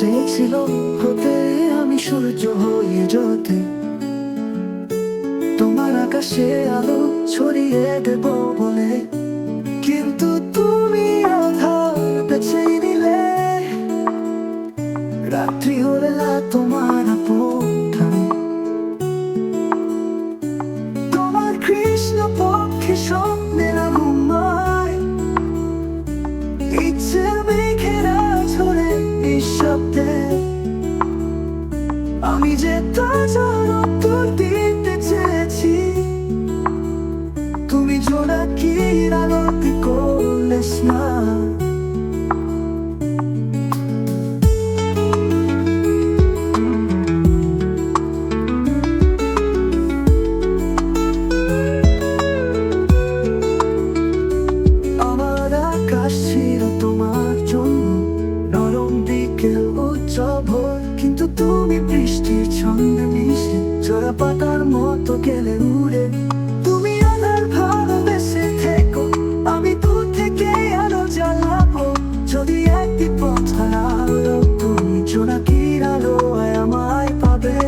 চেয়েছিল হতে আমি সূর্য হয়ে যেতে। তোমার আকাশে আলো ছড়িয়ে দেব বলে। কিন্তু তুমি 이제 떠져 মতো গেলে উড়ে তুমি আমার ভালোবেসে থেকো আমি দূর থেকে আলো জ্বালাবো যদি একদিন পথ হারালো তুমি জোনাকির আলো আমায় পাবে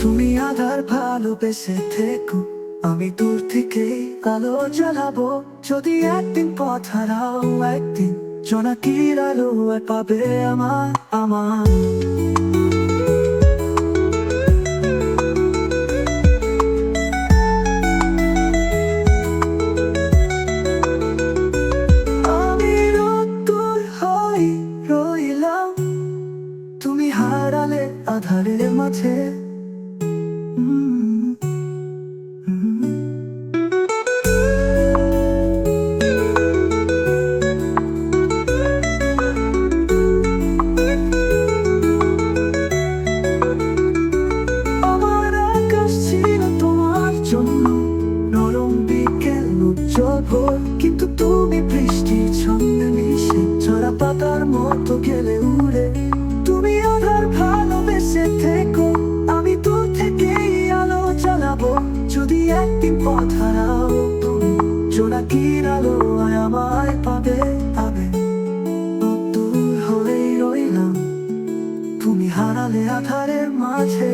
তুমি আধার ভালোবেসে থেকো আমি দূর থেকে আলো জ্বালাবো। যদি একদিন পথ হারাও, একদিন জোনাকির আলো পাবে আমার আমার। তুমি আধারের মাঝে। পাতার মতো গেলে উড়ে। তুমি আধার ভালোবেসে থেকো, আমি দূর থেকে আলো চালাবো যদি একদিন পথ হারাও তুমি, জোনাকির আলো আমায় পাবে পাবে। দূর হলেই রইলাম, তুমি হারালে আধারের মাঝে